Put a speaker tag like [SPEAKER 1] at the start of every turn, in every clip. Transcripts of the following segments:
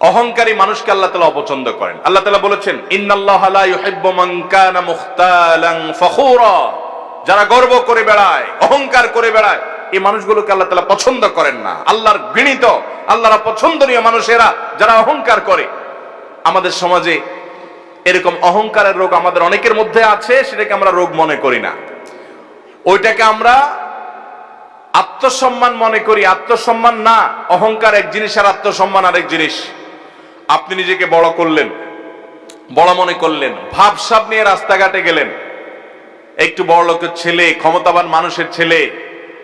[SPEAKER 1] অহংকারী মানুষকে আল্লাহ তালা অপছন্দ করেন। আল্লাহ তালা বলেছেন যারা গর্ব করে বেড়ায়, অহংকার করে বেড়ায়, এই মানুষগুলোকে আল্লাহ তালা পছন্দ করেন না। আল্লাহর ঘৃণিত, আল্লাহর পছন্দনীয় মানুষেরা যারা অহংকার করে, আমাদের সমাজে এরকম অহংকারের রোগ আমাদের অনেকের মধ্যে আছে, সেটাকে আমরা রোগ মনে করি না। ওইটাকে আমরা আত্মসম্মান মনে করি। আত্মসম্মান না, অহংকার এক জিনিস আর আত্মসম্মান আরেক জিনিস। আপনি নিজেকে বড় করলেন, বড় মনে করলেন, ভাবসাব নিয়ে রাস্তাঘাটে গেলেন। একটু বড় লোকের ছেলে, ক্ষমতাবান মানুষের ছেলে,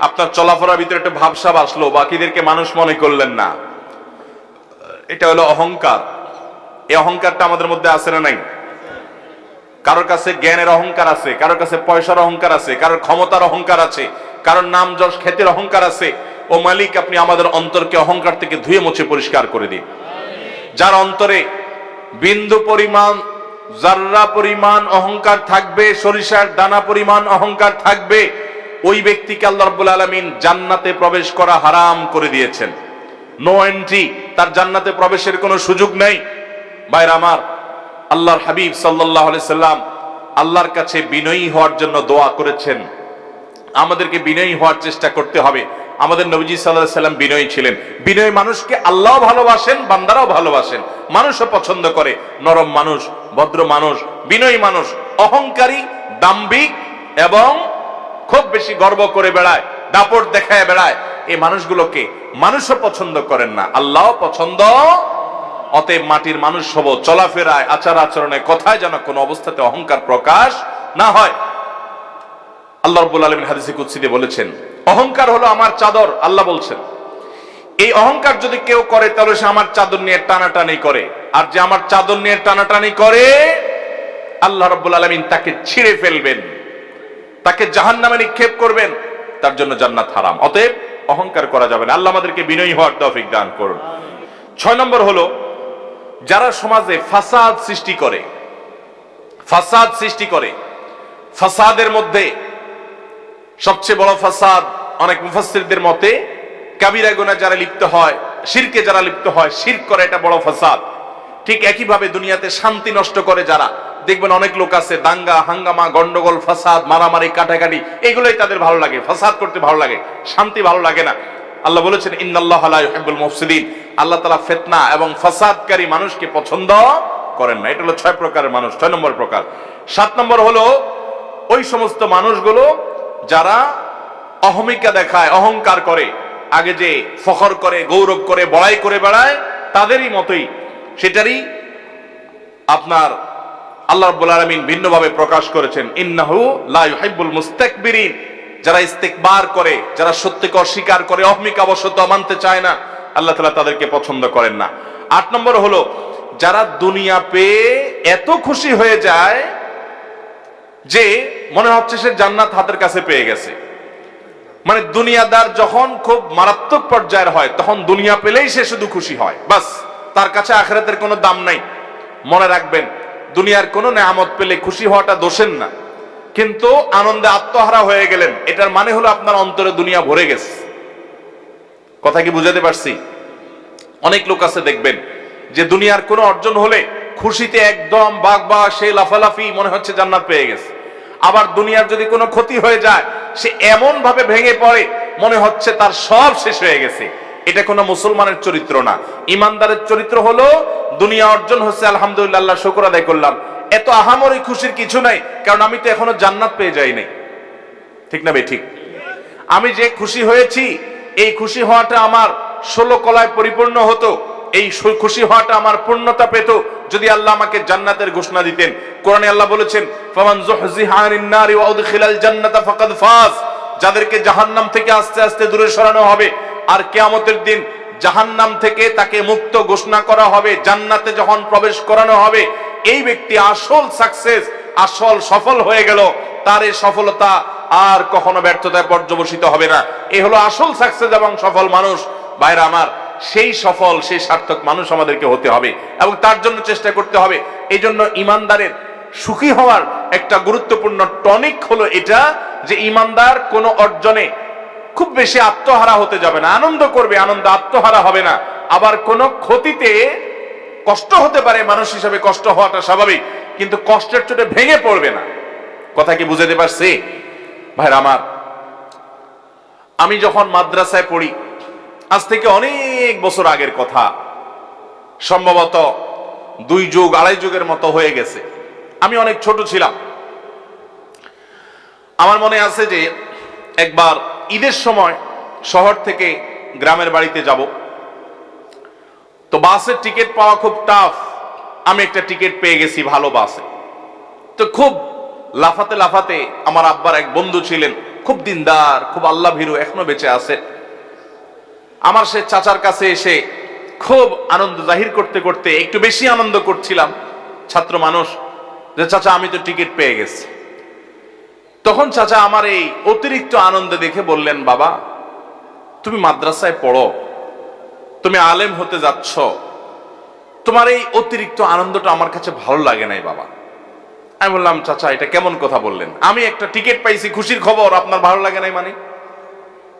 [SPEAKER 1] আপনার চলাফেরার ভিতরে একটা ভাবসাব আসলো, বাকিদেরকে মানুষ মনে করলেন না। এটা হলো অহংকার। এই অহংকারটা আমাদের মধ্যে আছে না নাই? কারোর কাছে জ্ঞানের অহংকার আছে, কারোর কাছে পয়সার অহংকার আছে, কারোর ক্ষমতার অহংকার আছে, কারোর নাম যশ, খ্যাতির অহংকার আছে। ও মালিক, আপনি আমাদের অন্তরকে অহংকার থেকে ধুয়ে মুছে পরিষ্কার করে দিন। যার অন্তরে বিন্দু পরিমাণ জাররা পরিমাণ অহংকার থাকবে, সরিষার দানা পরিমাণ অহংকার থাকবে, ওই ব্যক্তিকে আল্লাহ রাব্বুল আলামিন জান্নাতে প্রবেশ করা হারাম করে দিয়েছেন। নো এন্ট্রি তার জান্নাতে প্রবেশের কোনো সুযোগ নেই। বাইর আমার, আল্লাহর হাবিব সাল্লাল্লাহু আলাইহি সাল্লাম আল্লাহর কাছে বিনয়ী হওয়ার জন্য দোয়া করেছেন। আমাদেরকে বিনয়ী হওয়ার চেষ্টা করতে হবে। আমাদের নবীজি সাল্লাহ সাল্লাম বিনয়ী ছিলেন। বিনয়ী মানুষকে আল্লাহ ভালোবাসেন, বান্দারাও ভালোবাসেন। মানুষও পছন্দ করে। নরম মানুষ, ভদ্র মানুষ, বিনয়ী মানুষ, অহংকারী, দাম্ভিক এবং খুব বেশি গর্ব করে বেড়ায়, দাপট দেখায় বেড়ায়। এই মানুষগুলোকে মানুষও পছন্দ করেন না আল্লাহ পছন্দ। অতএব মাটির মানুষ হব, চলাফেরায়, আচার আচরণে, কথায় যেন কোনো অবস্থাতে অহংকার প্রকাশ না হয়। আল্লাহ রব্বুল আলমিন হাদিসে কুৎসিতে বলেছেন অহংকার হলো আমার চাদর, আল্লাহ বলছেন। এই অহংকার যদি কেউ করে, তাহলে সে আমার চাদর নিয়ে টানাটানি করে। আর যে আমার চাদর নিয়ে টানাটানি করে, আল্লাহ রব্বুল আলমিন তাকে ছিঁড়ে ফেলবেন। তাকে জাহান নামে নিক্ষেপ করবেন। তার জন্য জান্নাত হারাম। অতএব অহংকার করা যাবে না। আল্লাহ আমাদেরকে বিনয়ী হওয়ার তৌফিক দান করুন। ছয় নম্বর হলো, যারা সমাজে ফাসাদ সৃষ্টি করে, ফাসাদ সৃষ্টি করে, ফাসাদের মধ্যে সবচেয়ে বড় ফাসাদ অনেক মুফাসসিরদের মতে, কাবিরা গুনাহ যারা লিপ্ত হয়, শিরকে যারা লিপ্ত হয়, শিরক করে এটা বড় ফাসাদ। ঠিক একই ভাবে দুনিয়াতে শান্তি নষ্ট করে যারা, দেখবেন অনেক লোক আছে, দাঙ্গা, হাঙ্গামা, গন্ডগোল, ফাসাদ, মারামারি, কাটাকাটি, এগুলোই তাদের ভালো লাগে, ফাসাদ করতে ভালো লাগে, শান্তি ভালো লাগে না। আল্লাহ বলেছেন, ইন্নাল্লাহ লা ইউহিব্বুল মুফসিদিন। আল্লাহ তাআলা ফিতনা এবং ফাসাদকারী মানুষকে পছন্দ করেন না। এটা হলো ছয় প্রকারের মানুষ, ছয় নম্বর প্রকার। সাত নম্বর হলো, ওই সমস্ত মানুষগুলো যারা অহমিকা দেখায়, অহংকার করে। আগে যে ফখর করে, গৌরব করে, বড়াই করে বেড়ায়, তাদেরই মতোই সেটারই আপনার আল্লাহ রাব্বুল আলামিন ভিন্নভাবে প্রকাশ করেছেন। ইন্নাহু লা ইউহিব্বুল মুস্তাকবিরিন। যারা ইস্তেকবার করে, যারা সত্যকে অস্বীকার করে অহমিকা অবশ্য মানতে চায় না, আল্লাহ তাআলা তাদেরকে পছন্দ করেন না। আট নম্বর হলো, যারা দুনিয়া পেয়ে এত খুশি হয়ে যায় যে মনে হচ্ছে সে জান্নাত হাতের কাছে পেয়ে গেছে। মানে দুনিয়াদার যখন খুব মারাত্মক পর্যায়ের হয়, তখন দুনিয়া পেলেই সে শুধু খুশি হয়। বাস, তার কাছে আখেরাতের কোনো দাম নাই। মনে রাখবেন, দুনিয়ার কোনো নেয়ামত পেলে খুশি হওয়াটা দোষের না। কিন্তু আনন্দে আত্মহারা হয়ে গেলেন, এটার মানে হলো আপনার অন্তরে দুনিয়া ভরে গেছে। কথা কি বুঝাতে পারছি? অনেক লোক আছে দেখবেন, যে দুনিয়ার কোনো অর্জন হলে খুশিতে একদম বাঘ বা সে লাফালাফি মনে হচ্ছে জান্নাত পেয়ে গেছে। আবার দুনিয়ার যদি কোনো ক্ষতি হয়ে যায়, সে এমন ভাবে ভেঙে পড়ে, মনে হচ্ছে তার সব শেষ হয়ে গেছে। এটা কোনো মুসলমানের চরিত্র না। ইমানদারের চরিত্র হলো, দুনিয়া অর্জন হচ্ছে, আলহামদুলিল্লাহ শুকর আদায় করলাম। এত আহামরি খুশির কিছু নাই, কারণ আমি তো এখনও জান্নাত পেয়ে যাই নাই। ঠিক না ভাই ঠিক? আমি যে খুশি হয়েছি, এই খুশি হওয়াটা আমার ষোলো কলায় পরিপূর্ণ হতো, এই খুশি হওয়াটা আমার পূর্ণতা পেত যদি আল্লাহ আমাকে জান্নাতের ঘোষণা দিতেন। কোরআনে আল্লাহ বলেছেন, ফামান যুহজিহা আনিন নারি ওয়া উদখিলাল জান্নাতা ফাকাদ ফাজ। যাদেরকে জাহান্নাম থেকে আস্তে আস্তে দূরে সরানো হবে, আর কিয়ামতের দিন জাহান্নাম থেকে তাকে মুক্ত ঘোষণা করা হবে, জান্নাতে যখন প্রবেশ করানো হবে, এই ব্যক্তি আসল সাকসেস, আসল সফল হয়ে গেল। তার এই সফলতা আর কখনো ব্যর্থতায় পর্যবসিত হবে না। এই হলো আসল সাকসেস এবং সফল মানুষ। বাইরে আমার সেই সফল, সেই সার্থক মানুষ আমাদেরকে হতে হবে এবং তার জন্য চেষ্টা করতে হবে। এই জন্য ইমানদারের সুখী হওয়ার একটা গুরুত্বপূর্ণ টনিক হলো এটা যে ইমানদার কোনো অর্জনে খুব বেশি আত্মহারা হতে যাবে না, আনন্দ করবে, আনন্দ আত্মহারা হবে না। আবার কোন ক্ষতিতে কষ্ট হতে পারে, মানুষ হিসাবে কষ্ট হওয়াটা স্বাভাবিক, কিন্তু কষ্টের চোটে ভেঙে পড়বে না। কথা কি বুঝাতে পারছি? ভাইরা আমার, আমি যখন মাদ্রাসায় পড়ি আজ থেকে অনেক বছর আগের কথা। সম্ভবত দুই যুগ, আড়াই যুগের মতো হয়ে গেছে। আমি অনেক ছোট ছিলাম। আমার মনে আছে যে একবার ঈদের সময় শহর থেকে গ্রামের বাড়িতে যাব। তো বাসের টিকিট পাওয়া খুব টাফ আমি একটা টিকিট পেয়ে গেছি ভালো বাসে। তো খুব লাফাতে লাফাতে আমার আব্বার এক বন্ধু ছিলেন। খুব দিনদার, খুব আল্লাহ ভীরু, এখনও বেঁচে আছে। আমার সে চাচার কাছে এসে খুব আনন্দ জাহির করতে করতে একটু বেশি আনন্দ করছিলাম। ছাত্র মানুষ, যে চাচা, আমি তো টিকিট পেয়ে গেছি। তখন চাচা আমার এই অতিরিক্ত আনন্দ দেখে বললেন, বাবা, তুমি মাদ্রাসায় পড়ো, তুমি আলেম হতে যাচ্ছ। তোমার এই অতিরিক্ত আনন্দটা আমার কাছে ভালো লাগে নাই, বাবা। আমি বললাম, চাচা, এটা কেমন কথা বললেন? আমি একটা টিকিট পাইছি, খুশির খবর, আপনার ভালো লাগে নাই মানে?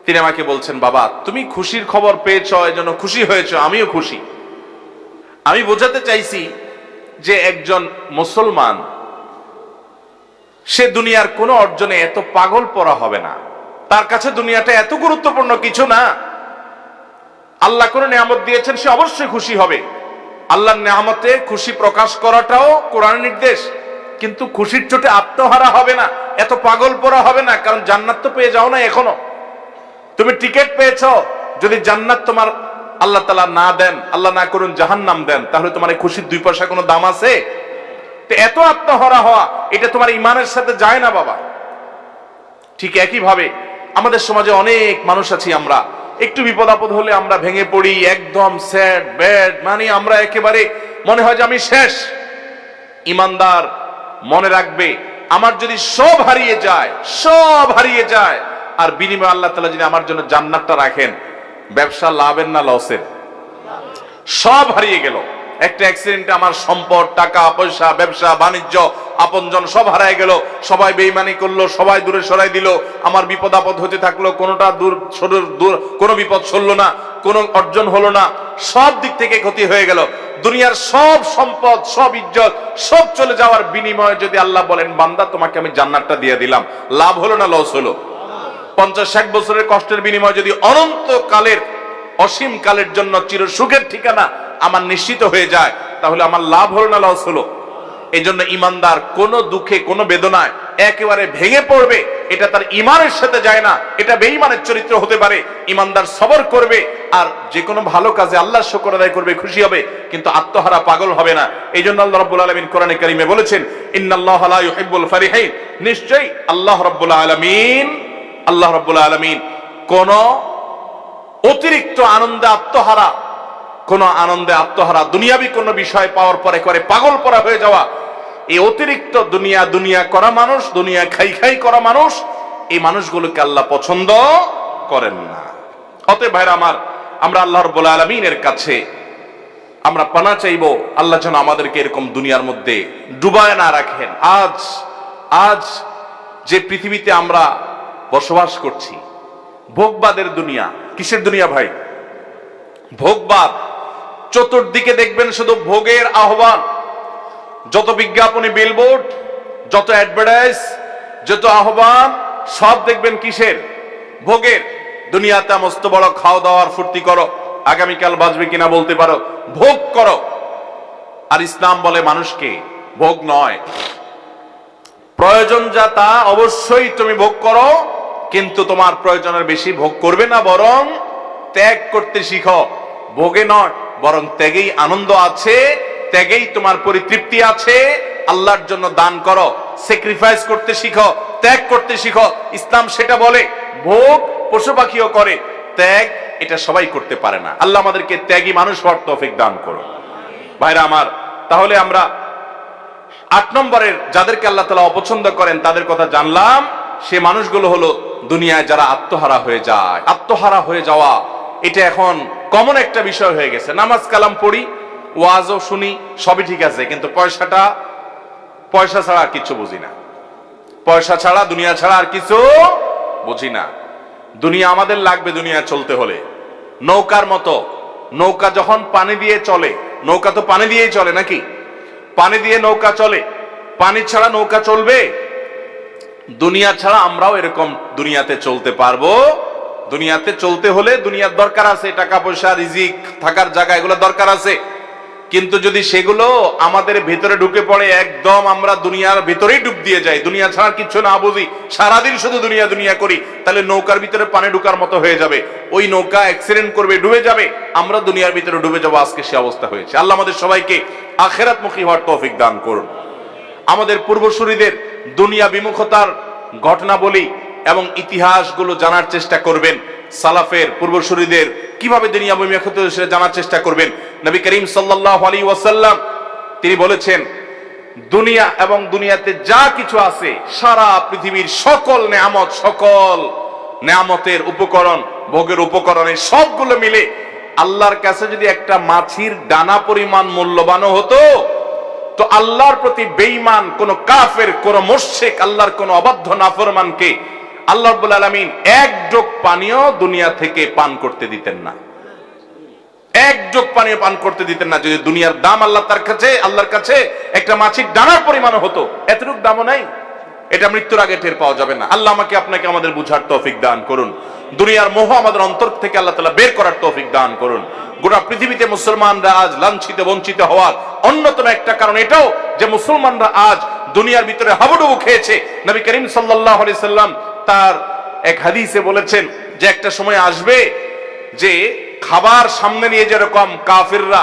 [SPEAKER 1] তিনি আমাকে বলছেন, বাবা, তুমি খুশির খবর পেয়েছ, এজন্য খুশি হয়েছ, আমিও খুশি। আমি বোঝাতে চাইছি যে একজন মুসলমান, সে দুনিয়ার কোনো অর্জনে এত পাগল পরা হবে না। তার কাছে দুনিয়াটা এত গুরুত্বপূর্ণ কিছু না। আল্লাহ কোনো নিয়ামত দিয়েছেন, সে অবশ্যই খুশি হবে। আল্লাহর নিয়ামতে খুশি প্রকাশ করাটাও কোরআন নির্দেশ। কিন্তু খুশির চোটে আত্মহারা হবে না, এত পাগল পরা হবে না, কারণ জান্নাত তো পেয়ে যাও না এখনও। তুমি টিকিট পেয়েছ, যদি জান্নাত তোমার আল্লাহ তালা না দেন, আল্লাহ না করুন, জাহান্নাম দেন, তাহলে তোমার এই খুশির দুই পয়সা কোনো দাম আছে? এত আত্মহরা হওয়া, এটা তোমার ইমানের সাথে যায় না বাবা। ঠিক একই ভাবে আমাদের সমাজে অনেক মানুষ আছি আমরা। একটু বিপদ আপদ হলে আমরা ভেঙে পড়ি, একদম স্যাড ব্যাড মানে আমরা একেবারে মনে হয় যে আমি শেষ। ইমানদার মনে রাখবে, আমার যদি সব হারিয়ে যায়, সব হারিয়ে যায় আর বিনিময় আল্লাহ তালা যদি আমার জন্য জান্নাতটা রাখেন, ব্যবসা লাভের না লসের? সব হারিয়ে গেল। একটা অ্যাক্সিডেন্টে আমার সম্পদ, টাকা, পয়সা, ব্যবসা, বাণিজ্য, আপনজন সব হারায় গেল। সবাই বেইমানি করল, সবাই দূরে সরাই দিল। আমার বিপদ আপদ হতে থাকল, কোনোটা দূর দূর কোনো বিপদ সরল না, কোনো অর্জন হলো না। সব দিক থেকে ক্ষতি হয়ে গেল। দুনিয়ার সব সম্পদ, সব ইজ্জত, সব চলে যাওয়ার বিনিময়ে যদি আল্লাহ বলেন, বান্দা, তোমাকে আমি জান্নাতটা দিয়ে দিলাম। লাভ হলো না, লস হলো? পঞ্চাশ, ষাট বছরের কষ্টের বিনিময়ে যদি অনন্ত কালের অসীম কালের জন্য চির সুখের ঠিকানা আমার নিশ্চিত হয়ে যায়, তাহলে আমার লাভ হলো না লস হলো? এই জন্য ইমানদার কোন দুঃখে, কোন বেদনায় একেবারে ভেঙে পড়বে, এটা তার ইমানের সাথে যায় না, এটা বেঈমানের চরিত্র হতে পারে। ইমানদার সবর করবে আর যে কোনো ভালো কাজে আল্লাহ শকর আদায় করবে, খুশি হবে, কিন্তু আত্মহারা পাগল হবে না। এই জন্য আল্লাহ রাব্বুল আলামিন কোরআনে কারিমে বলেছেন, ইন্নাল্লাহ ফারিহিন। নিশ্চয়ই আল্লাহ রাব্বুল আলামিন আল্লাহ রাব্বুল আলামিন কোন অতিরিক্ত আনন্দে আত্মহারা, কোন আনন্দে আত্মহারা দুনিয়াবি কোন বিষয় পাওয়ার পরে করে পাগল পরা হয়ে যাওয়া, এই অতিরিক্ত দুনিয়া দুনিয়া করা মানুষ, দুনিয়া খাই খাই করা মানুষ, এই মানুষগুলোকে আল্লাহ পছন্দ করেন না। অতএব ভাইরা আমার, আমরা আল্লাহ রব্বুল আলমিনের কাছে আমরা পানা চাইব, আল্লাহ যেন আমাদেরকে এরকম দুনিয়ার মধ্যে ডুবায় না রাখেন। আজ আজ যে পৃথিবীতে আমরা বসবাস করছি। ভোগবাদের দুনিয়া। কিসের দুনিয়া ভাই? ভোগবাদ। চতুর্দিকে দেখবেন শুধু ভোগের আহ্বান। যত বিজ্ঞাপনী বিলবোর্ড যত অ্যাডভার্টাইজ যত আহ্বান, সব দেখবেন কিসের? ভোগের। দুনিয়াতে মস্ত বড় খাওয়া দাওয়ার ফুর্তি করো। আগামীকাল বাঁচবে কিনা বলতে পারো। ভোগ করো। আর ইসলাম বলে মানুষকে ভোগ নয়। প্রয়োজন যা তা অবশ্যই তুমি ভোগ করো। কিন্তু তোমার প্রয়োজনের বেশি ভোগ করবে না, বরং ত্যাগ করতে শিখো। ভোগে নয়, বরং ত্যাগেই আনন্দ আছে, ত্যাগেই তোমার পরিতৃপ্তি আছে। আল্লাহর জন্য দান করো স্যাক্রিফাইস করতে শিখো, ত্যাগ করতে শিখো। ইসলাম সেটা বলে, ভোগ পশু পাখিও করে, ত্যাগ এটা সবাই করতে পারে না। আল্লাহ আমাদেরকে ত্যাগী মানুষ হওয়ার তৌফিক দান করো ভাইরা আমার, তাহলে আমরা আট নম্বরের, যাদেরকে আল্লাহ তালা অপছন্দ করেন, তাদের কথা জানলাম। সে মানুষগুলো হলো দুনিয়ায় যারা আত্মহারা হয়ে যায়। আত্মহারা হয়ে যাওয়া, এটা এখন কমন একটা বিষয় হয়ে গেছে। নামাজ কালাম পড়ি, ওয়াজও শুনি, সবই ঠিক আছে, কিন্তু পয়সাটা, পয়সা ছাড়া আর কিছু বুঝি না। পয়সা ছাড়া, দুনিয়া ছাড়া আর কিছু বুঝি না। দুনিয়া আমাদের লাগবে দুনিয়া চলতে হলে। নৌকার মতো। নৌকা যখন পানি দিয়ে চলে, নৌকা তো পানি দিয়েই চলে নাকি? পানি দিয়ে নৌকা চলে। পানি ছাড়া নৌকা চলবে? দুনিয়া ছাড়া আমরাও এরকম দুনিয়াতে চলতে পারব। দুনিয়াতে চলতে হলে দুনিয়ার দরকার আছে, টাকা পয়সা, রিজিক, থাকার জায়গা, এগুলো দরকার আছে। কিন্তু যদি সেগুলো আমাদের ভিতরে ঢুকে পড়ে, একদম আমরা দুনিয়ার ভিতরেই ডুব দিয়ে যাই। দুনিয়া ছাড়া কিছু না বুঝি। সারাদিন শুধু দুনিয়া দুনিয়া করি, তাহলে নৌকার ভিতরে পানি ঢুকার মতো হয়ে যাবে। ওই নৌকা অ্যাক্সিডেন্ট করবে, ডুবে যাবে। আমরা দুনিয়ার ভিতরে ডুবে যাব, আজকে সে অবস্থা হয়েছে। আল্লাহ আমাদের সবাইকে আখেরাত আখেরাতমুখী হওয়ার তৌফিক দান করুন। আমাদের পূর্বসূরীদের দুনিয়া বিমুখতার ঘটনা বলি এবং ইতিহাসগুলো জানার চেষ্টা করবেন। সালাফের পূর্বসূরীদের কীভাবে দুনিয়া বিমুখতা সেটা জানার চেষ্টা করবেন। নবী করিম সাল্লাল্লাহু আলাইহি ওয়াসাল্লাম তিনি বলেছেন, দুনিয়া এবং দুনিয়াতে যা কিছু আছে, সারা পৃথিবীর সকল নেয়ামত, সকল নেয়ামতের উপকরণ, ভোগের উপকরণে সবগুলো মিলে আল্লাহর কাছে যদি একটা মাছির ডানা পরিমাণ মূল্যবানও হতো তো আল্লাহর প্রতি বেঈমান কোন কাফের, কোন মোর্শেক আল্লাহর কোন অবাধ্য নাফরমানকে আল্লাহ রাব্বুল আলামিন এক যোগ পানীয় দুনিয়া থেকে পান করতে দিতেন না। এক যোগ পানীয় পান করতে দিতেন না। যদি দুনিয়ার দাম আল্লাহ তার কাছে, আল্লাহর কাছে একটা মাছির ডানার পরিমাণ হতো, এতটুক দামও নাই। এটা মৃত্যুর আগে টের পাওয়া যাবে না। আল্লাহ আমাকে আপনাকে আমাদের বুঝার তৌফিক দান করুন। দুনিয়ার মোহ আমাদের অন্তর থেকে আল্লাহ তালা বের করার তৌফিক দান করুন। গোটা পৃথিবীতে মুসলমানরা আজ লাঞ্ছিত, বঞ্চিত হওয়ার অন্যতম একটা কারণ এটাও যে মুসলমানরা আজ দুনিয়ার ভিতরে হাবুডুবু খেয়েছে। নবী করিম সাল্লাহ সাল্লাম তার এক হাদিসে বলেছেন যে একটা সময় আসবে যে খাবার সামনে নিয়ে যেরকম কাফিররা,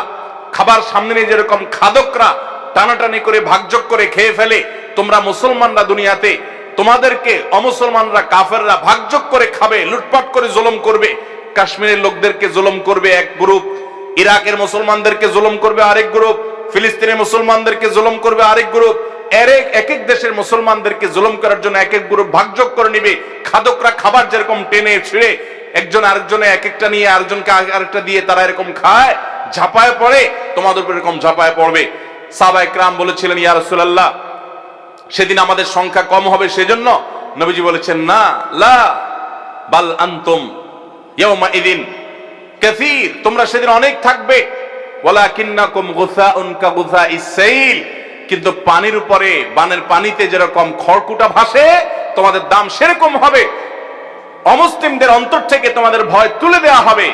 [SPEAKER 1] খাবার সামনে নিয়ে যেরকম খাদকরা টানাটানি করে, ভাগযোগ করে খেয়ে ফেলে। তোমরা মুসলমানরা দুনিয়াতে, তোমাদেরকে অমুসলমানরা, কাফেররা ভাগযোগ করে খাবে, লুটপাট করে জুলুম করবে। কাশ্মীরের লোকদেরকে জুলুম করবে এক গ্রুপ, ইরাকের মুসলমানদেরকে জুলুম করবে আরেক গ্রুপ, ফিলিস্তিনের মুসলমানদেরকে জুলুম করবে আরেক গ্রুপ। এক এক দেশের মুসলমানদেরকে জুলুম করার জন্য এক এক গ্রুপ ভাগযোগ করে নিবে। খাদকরা খাবার যেরকম টেনে ছিঁড়ে, একজন আরেকজনে এক একটা নিয়ে আরেকজনকে আরেকটা দিয়ে তারা এরকম খায়, ঝাপায় পড়ে, তোমাদের উপর এরকম ঝাপায় পড়বে। সাবা একরাম বলেছিলেন, ইয়া সেদিন আমাদের সংখ্যা কম হবে সেজন্য নবীজি বলেছেন, না, লা, বাল আনতুম কাসীর, তোমরা সেদিন অনেক থাকবে। কিন্তু পানির উপরে, বানের পানিতে যেরকম খড়কুটা ভাসে, তোমাদের দাম সেরকম হবে। অমুসলিমদের অন্তর থেকে তোমাদের ভয় তুলে দেওয়া হবে।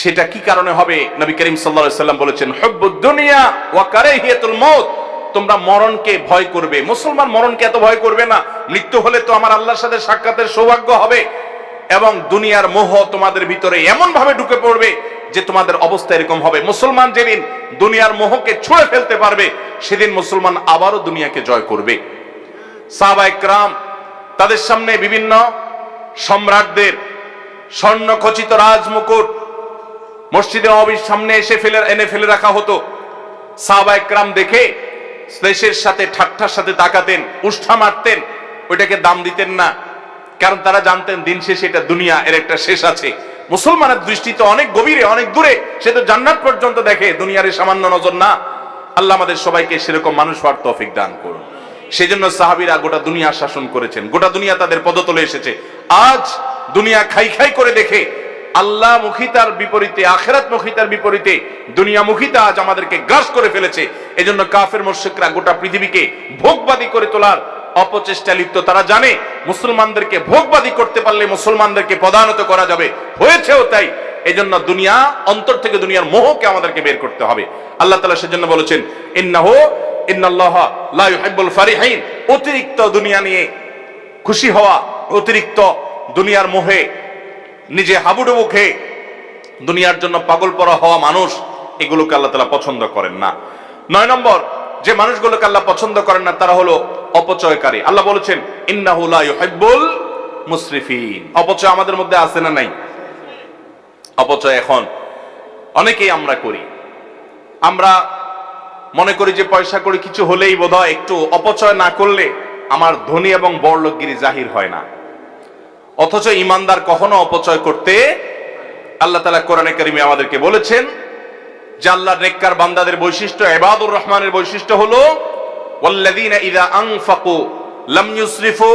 [SPEAKER 1] সেটা কি কারণে হবে? নবী করিম সাল্লাম বলেছেন দুনিয়া ওয়া কারাহিয়াতুল মউত তোমরা মরণকে ভয় করবে। মুসলমান মরণকে এত ভয় করবে না। মৃত্যু হলে তো আমার আল্লাহর সাথে সাক্ষাতের সৌভাগ্য হবে। এবং দুনিয়ার মোহ তোমাদের ভিতরে এমন ভাবে ঢুকে পড়বে যে তোমাদের অবস্থা এরকম হবে। মুসলমান যেদিন দুনিয়ার মোহকে ছুঁড়ে ফেলতে পারবে, সেদিন মুসলমান আবারও দুনিয়াকে জয় করবে। সাহাবা তাদের সামনে বিভিন্ন সম্রাটদের স্বর্ণ খচিত রাজমুকুট মসজিদে নবীর সামনে এসে ফেলে, এনে ফেলে রাখা হতো। সাহাবা একরাম দেখে দেশের সাথে ঠাট্টার সাথে তাকাতেন, উষ্ঠা মারতেন, ওইটাকে দাম দিতেন না। কারণ তারা জানতেন, দিন শেষে এটা দুনিয়া, এর একটা শেষ আছে। মুসলমানের দৃষ্টি তো অনেক গভীরে, অনেক দূরে। সে তো জান্নাত পর্যন্ত দেখে, দুনিয়ার সামান্য নজর না। আল্লাহ আমাদের সবাইকে সেরকম মানুষ হওয়ার তৌফিক দান করুন। সেই জন্য সাহাবিরা গোটা দুনিয়া শাসন করেছেন, গোটা দুনিয়া তাদের পদতলে এসেছে। আজ দুনিয়া খাই খাই করে দেখে আল্লাহ মুখিতার বিপরীতে, আখেরাত মুখিতার বিপরীতে, দুনিয়া মুখিতা আজ আমাদেরকে গ্রাস করে ফেলেছে। এজন্য কাফের মোর্শেকরা গোটা পৃথিবীকে ভোগবাদী করে তোলার অপচেষ্টা লিপ্ত। তারা জানে মুসলমানদেরকে ভোগবাদী করতে পারলে মুসলমানদেরকে প্রধানত করা যাবে। হয়েছেও তাই। এজন্য দুনিয়া, অন্তর থেকে দুনিয়ার মোহকে আমাদেরকে বের করতে হবে। আল্লাহ তালা সেজন্য বলেছেন, ইন্নাহু, ইন্নাল্লাহ অতিরিক্ত দুনিয়া নিয়ে খুশি হওয়া, অতিরিক্ত দুনিয়ার মোহে নিজে হাবুডুবু খেয়ে দুনিয়ার জন্য পাগল পরা হওয়া মানুষ, এগুলোকে আল্লাহ তালা পছন্দ করেন না। নয় নম্বর, যে মানুষগুলোকে আল্লাহ পছন্দ করেন না, তারা হলো অপচয়কারী। আল্লাহ বলেছেন, ইন্নাহু লা ইউহিব্বুল মুসরিফিন। অপচয় আমাদের মধ্যে আছে না নাই? অপচয় এখন অনেকেই আমরা করি। আমরা মনে করি যে পয়সা করে কিছু হলেই বোধহয় একটু অপচয় না করলে আমার ধনী এবং বড়লোকগিরি জাহির হয় না। অথচ ইমানদার কখনো অপচয় করতে আল্লাহ তালা কোরআনে কারিমে আমাদেরকে বলেছেন যে আল্লাহ নেককার বান্দাদের বৈশিষ্ট্য এবাদুর রহমানের বৈশিষ্ট্য হলো ইউসরিফু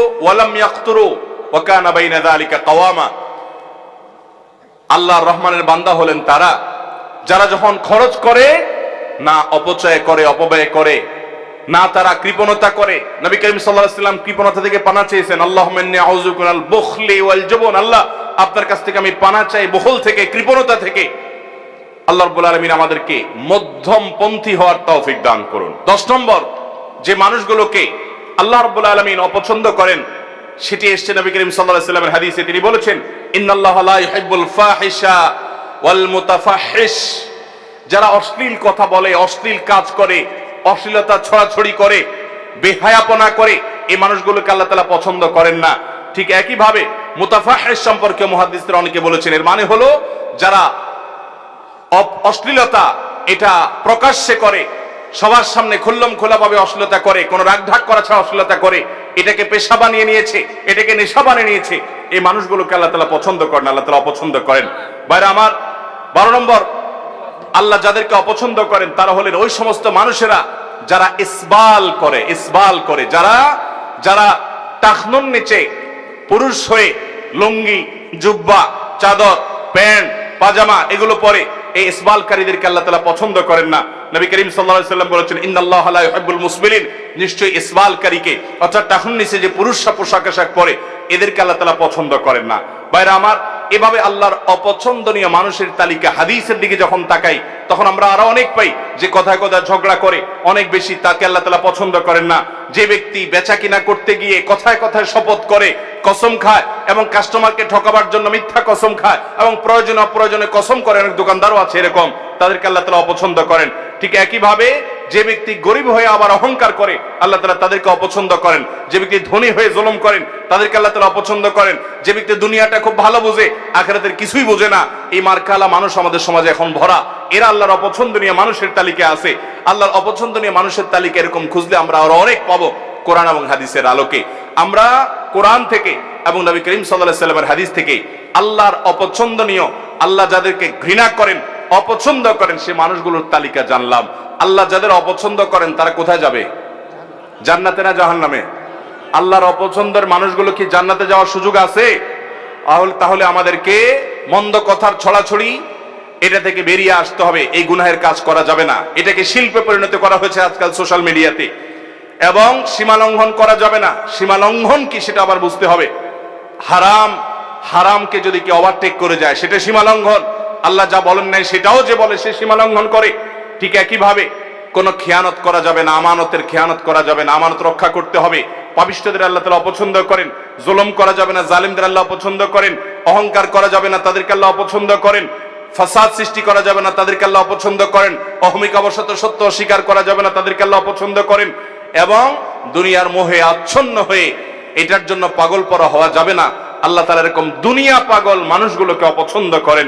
[SPEAKER 1] আল্লাহর রহমানের বান্দা হলেন তারা, যারা যখন খরচ করে, না অপচয় করে, অপব্যয় করে না তারা কৃপণতা করে। নবী করিম সাল্লাম কৃপণতা থেকে পানা চেয়েছেন আউযু ওয়াল আল্লাহ, আপনার কাছ থেকে আমি পানা চাই, বহল থেকে, কৃপণতা থেকে। আল্লাহ রাব্বুল আলামিন আমাদেরকে মধ্যম পন্থী হওয়ার তৌফিক দান করুন। দশ নম্বর, যে মানুষগুলোকে আল্লাহ রাব্বুল আলামিন অপছন্দ করেন, সেটি এসছে নবী করিম সাল্লামের হাদিসে। তিনি বলেছেন যারা অশ্লীল কথা বলে, অশ্লীল কাজ করে অশ্লীলতা ছড়াছড়ি করে, বেহায়াপনা করে, এই মানুষগুলোকে আল্লাহ তাআলা পছন্দ করেন না। ঠিক একইভাবে মুতাফাহিশ সম্পর্কে মুহাদ্দিসরা অনেকে বলেছেন, এর মানে হলো যারা অশ্লীলতা এটা প্রকাশ্যে করে, সবার সামনে খুল্লম খোলাভাবে অশ্লীলতা করে, কোন রাগঢাক করা ছাড়া অশ্লীলতা করে, এটাকে পেশা বানিয়ে নিয়েছে, এটাকে নেশা বানিয়ে নিয়েছে, এই মানুষগুলোকে আল্লাহ তালা পছন্দ করেন আল্লাহ তালা অপছন্দ করেন। বাইরে আমার বারো নম্বর, আল্লাহ যাদেরকে অপছন্দ করেন, তারা হলেন ওই সমস্ত মানুষেরা যারা ইসবাল করে ইসবাল করে, যারা যারা টাকনুন নিচে পুরুষ হয়ে লুঙ্গি, জুব্বা, চাদর, প্যান্ট, পাজামা এগুলো পরে এই ইসবালকারীদেরকে আল্লাহ তালা পছন্দ করেন না। নবী করিম আলাইহি সাল্লাম বলেছেন, ইন্নাল্লাহ লা ইউহিব্বুল নিশ্চয়ই ইসবালকারীকে, অর্থাৎ টাকুন নিচে যে পুরুষরা পোশাক আশাক পরে, এদেরকে আল্লাহ তালা পছন্দ করেন না। বাইরে আমার, এভাবে আল্লাহর অপছন্দনীয় মানুষের তালিকা হাদিসের দিকে যখন তাকাই, তখন আমরা আরও অনেক পাই যে কথায় কথায় ঝগড়া করে, অনেক বেশি তাকে আল্লাহ তালা পছন্দ করেন না। যে ব্যক্তি বেচা কিনা করতে গিয়ে কথায় কথায় শপথ করে কসম খায় এবং কাস্টমারকে ঠকাবার জন্য মিথ্যা কসম খায় এবং প্রয়োজনে অপ্রয়োজনে কসম করে অনেক দোকানদারও আছে এরকম, তাদেরকে আল্লাহ তালা অপছন্দ করেন। ঠিক একইভাবে যে ব্যক্তি গরিব হয়ে আবার অহংকার করে, আল্লাহ তালা তাদেরকে অপছন্দ করেন। যে ব্যক্তি ধনী হয়ে জলম করেন, তাদেরকে আল্লাহ তালা অপছন্দ করেন। যে ব্যক্তি দুনিয়াটা খুব ভালো বোঝে, আখেরাতের কিছুই বোঝে না। এই মার্কালা মানুষ আমাদের সমাজে এখন ভরা। এরা আল্লাহর অপছন্দনীয় মানুষের তালিকায় আছে। আল্লাহর অপছন্দনীয় মানুষের তালিকা এরকম খুঁজলে আমরা আরও অনেক পাবো কোরআন এবং হাদিসের আলোকে। আমরা কোরআন থেকে এবং নবী করিম সাল্লাহ সাল্লামের হাদিস থেকে আল্লাহর অপছন্দনীয়, আল্লাহ যাদেরকে ঘৃণা করেন, অপছন্দ করেন, সে মানুষগুলোর তালিকা জানলাম। আল্লাহ যাদের অপছন্দ করেন, তারা কোথায় যাবে? জান্নাতে না জাহান নামে আল্লাহর অপছন্দের মানুষগুলো কি জান্নাতে যাওয়ার সুযোগ আছে? তাহলে আমাদেরকে মন্দ কথার ছড়াছড়ি এটা থেকে বেরিয়ে আসতে হবে। এই গুনাহের কাজ করা যাবে না। এটাকে শিল্পে পরিণত করা হয়েছে আজকাল সোশ্যাল মিডিয়াতে। এবং সীমা লঙ্ঘন করা যাবে না। সীমা লঙ্ঘন কি সেটা আবার বুঝতে হবে। হারাম, হারামকে যদি কেউ ওভারটেক করে যায়, সেটা সীমা লঙ্ঘন। আল্লাহ যা বলেন নাই সেটাও যে বলে, সে সীমা লঙ্ঘন করে। ঠিক একইভাবে কোনো খেয়ানত করা যাবে না, আমানতের খেয়ানত করা যাবে না, আমানত রক্ষা করতে হবে। পাপিষ্টদের আল্লাহ তালা অপছন্দ করেন, জুলুম করা যাবে না, জালিমদের আল্লাহ অপছন্দ করেন, অহংকার করা যাবে না, তাদেরকে আল্লাহ অপছন্দ করেন। ফাসাদ সৃষ্টি করা যাবে না, তাদেরকে আল্লাহ অপছন্দ করেন। অহমিক অবসত সত্য অস্বীকার করা যাবে না, তাদেরকে আল্লাহ অপছন্দ করেন। এবং দুনিয়ার মোহে আচ্ছন্ন হয়ে এটার জন্য পাগল পরা হওয়া যাবে না। আল্লাহ তালা এরকম দুনিয়া পাগল মানুষগুলোকে অপছন্দ করেন।